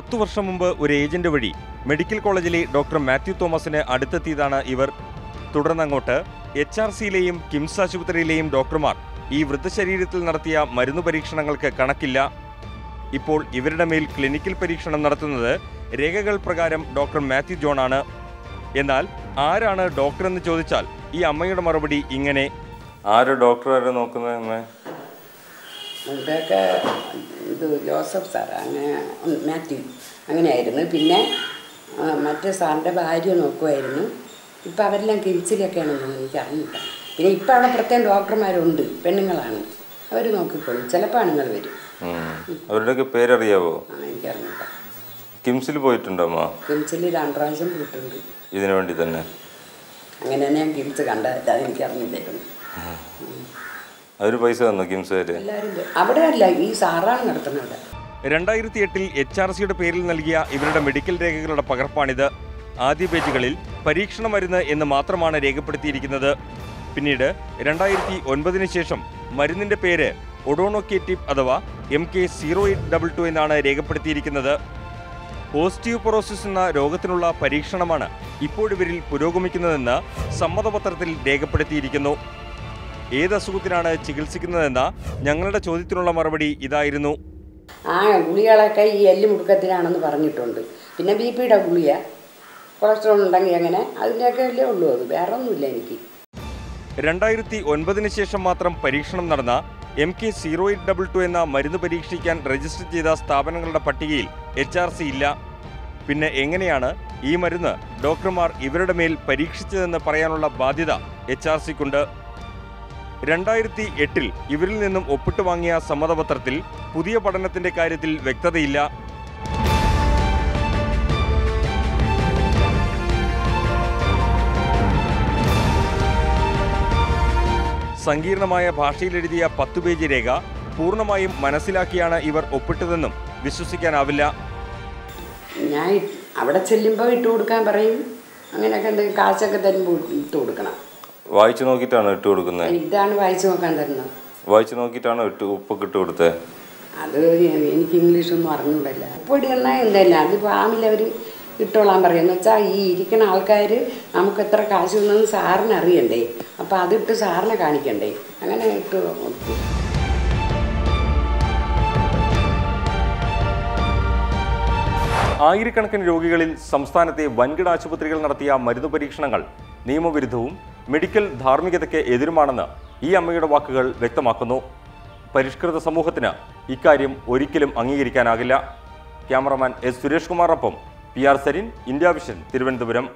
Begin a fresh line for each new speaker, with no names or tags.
പത്തു വർഷം മുമ്പ് ഒരു ഏജന്റ് വഴി മെഡിക്കൽ കോളേജിലെ ഡോക്ടർ മാത്യു തോമസിന് അടുത്തെത്തിയതാണ് ഇവർ. തുടർന്നങ്ങോട്ട് എച്ച് ആർ സിയിലെയും കിംസ് ആശുപത്രിയിലെയും ഡോക്ടർമാർ ഈ വൃദ്ധശരീരത്തിൽ നടത്തിയ മരുന്നു പരീക്ഷണങ്ങൾക്ക് കണക്കില്ല. ഇപ്പോൾ ഇവരുടെ മേൽ ക്ലിനിക്കൽ പരീക്ഷണം നടത്തുന്നത് രേഖകൾ പ്രകാരം ഡോക്ടർ മാത്യു ജോൺ ആണ് എന്നാൽ ആരാണ് ഡോക്ടർ എന്ന് ചോദിച്ചാൽ ഈ അമ്മയുടെ മറുപടി ഇങ്ങനെ. ആര് ആരോ നോക്കുന്നത്
ഇത് ജോസഫ് സാർ അങ്ങനെ മാത്യു. അങ്ങനെയായിരുന്നു. പിന്നെ മറ്റേ സാറിന്റെ ഭാര്യ നോക്കുമായിരുന്നു ഇപ്പം അവരെല്ലാം കിംസിലൊക്കെയാണെന്ന് എനിക്ക് അറിഞ്ഞില്ല. പിന്നെ ഇപ്പം അവിടെ പ്രത്യേകം ഡോക്ടർമാരുണ്ട് പെണ്ണുങ്ങളാണ്. അവർ നോക്കിക്കോളും. ചിലപ്പോൾ ആണുങ്ങൾ വരും.
അവരുടെയൊക്കെ പേരറിയാവോ?
എനിക്കറിഞ്ഞില്ല
കിംസിൽ പോയിട്ടുണ്ടോ
കിംസിൽ രണ്ട് പ്രാവശ്യം പോയിട്ടുണ്ട്.
ഇതിനു വേണ്ടി തന്നെ.
അങ്ങനെ തന്നെ ഞാൻ കിംസ് കണ്ടത് എനിക്കറിഞ്ഞില്ലായിരുന്നു.
പൈസ തന്നു കിംസുകാര്
എല്ലാവരും അവിടെ അല്ല ഈ സാറാണ് നടത്തുന്നത്.
രണ്ടായിരത്തി എട്ടിൽ എച്ച് ആർ സിയുടെ പേരിൽ നൽകിയ ഇവരുടെ മെഡിക്കൽ രേഖകളുടെ പകർപ്പാണിത്. ആദ്യ പേജുകളിൽ പരീക്ഷണ മരുന്ന് എന്ന് മാത്രമാണ് രേഖപ്പെടുത്തിയിരിക്കുന്നത്. പിന്നീട് രണ്ടായിരത്തി ഒൻപതിന് ശേഷം മരുന്നിന്റെ പേര് ഒഡോണോക്കേറ്റീവ് അഥവാ M K zero eight double two എന്നാണ് രേഖപ്പെടുത്തിയിരിക്കുന്നത്. ഓസ്റ്റിയോപൊറോസിസ് എന്ന രോഗത്തിനുള്ള പരീക്ഷണമാണ് ഇപ്പോഴിവരിൽ പുരോഗമിക്കുന്നതെന്ന് സമ്മതപത്രത്തിൽ രേഖപ്പെടുത്തിയിരിക്കുന്നു. ഏത് അസുഖത്തിനാണ് ചികിത്സിക്കുന്നതെന്ന ഞങ്ങളുടെ ചോദ്യത്തിനുള്ള മറുപടി ഇതായിരുന്നു.
ആ ഗുളികളൊക്കെ ഈ എല്ല് മുടുക്കത്തിനാണെന്ന് പറഞ്ഞിട്ടുണ്ട്. പിന്നെ ബി പിയുടെ ഗുളിക കൊളസ്ട്രോൾ ഉണ്ടെങ്കിൽ അങ്ങനെ അതിന്റെയൊക്കെ അല്ലേ ഉള്ളൂ. അത് വേറെ ഒന്നുമില്ല എനിക്ക്.
രണ്ടായിരത്തി ഒൻപതിന് ശേഷം മാത്രം പരീക്ഷണം നടന്ന M K zero eight double two എന്ന മരുന്ന് പരീക്ഷിക്കാൻ രജിസ്റ്റർ ചെയ്ത സ്ഥാപനങ്ങളുടെ പട്ടികയിൽ എച്ച് ആർ സി ഇല്ല. പിന്നെ എങ്ങനെയാണ് ഈ മരുന്ന് ഡോക്ടർമാർ ഇവരുടെ മേൽ പരീക്ഷിച്ചതെന്ന് പറയാനുള്ള ബാധ്യത എച്ച് ആർ സിക്കുണ്ട്. രണ്ടായിരത്തി എട്ടിൽ ഇവരിൽ നിന്നും ഒപ്പിട്ട് വാങ്ങിയ സമ്മതപത്രത്തിൽ പുതിയ പഠനത്തിന്റെ കാര്യത്തിൽ വ്യക്തതയില്ല. സങ്കീർണമായ ഭാഷയിലെഴുതിയ പത്തു പേജ് രേഖ പൂർണമായും മനസ്സിലാക്കിയാണ് ഇവർ ഒപ്പിട്ടതെന്നും വിശ്വസിക്കാനാവില്ല.
ഞാൻ അവിടെ ചെല്ലുമ്പോൾ ഇട്ട് കൊടുക്കാൻ പറയും. അങ്ങനെയൊക്കെ എന്തെങ്കിലും കാശൊക്കെ തരുമ്പോൾ ഇട്ട് കൊടുക്കണം
വായിച്ചു നോക്കിയിട്ടാണ് ഇട്ട് കൊടുക്കുന്നത്
ഇതാണ് വായിച്ചു നോക്കാൻ തരുന്നത്.
വായിച്ചു നോക്കിയിട്ടാണ് ഇട്ട് ഉപ്പൊക്കെ ഇട്ട് കൊടുത്തത്
അത് എനിക്ക് ഇംഗ്ലീഷ് ഇംഗ്ലീഷൊന്നും അറിഞ്ഞൂടല്ല. ഉപ്പിടുന്ന എന്തല്ല അത് ഫാമിൽ അവർ ഇട്ടോളാൻ എന്ന് വെച്ചാൽ ഈ ഇരിക്കുന്ന ആൾക്കാർ നമുക്ക് എത്ര കാശ് തന്നെന്ന് സാറിന് അറിയണ്ടേ? അപ്പോൾ അതിട്ട് സാറിനെ കാണിക്കണ്ടേ? അങ്ങനെ ഇട്ട്
ആയിരക്കണക്കിന് രോഗികളിൽ സംസ്ഥാനത്തെ വൻകിട ആശുപത്രികൾ നടത്തിയ മരുന്ന് പരീക്ഷണങ്ങൾ നിയമവിരുദ്ധവും മെഡിക്കൽ ധാർമ്മികതയ്ക്ക് എതിരുമാണെന്ന് ഈ അമ്മയുടെ വാക്കുകൾ വ്യക്തമാക്കുന്നു. പരിഷ്കൃത സമൂഹത്തിന് ഇക്കാര്യം ഒരിക്കലും അംഗീകരിക്കാനാകില്ല. Cameraman S. Suresh കുമാറിനൊപ്പം P R Sarin India vision Thiruvananthapuram.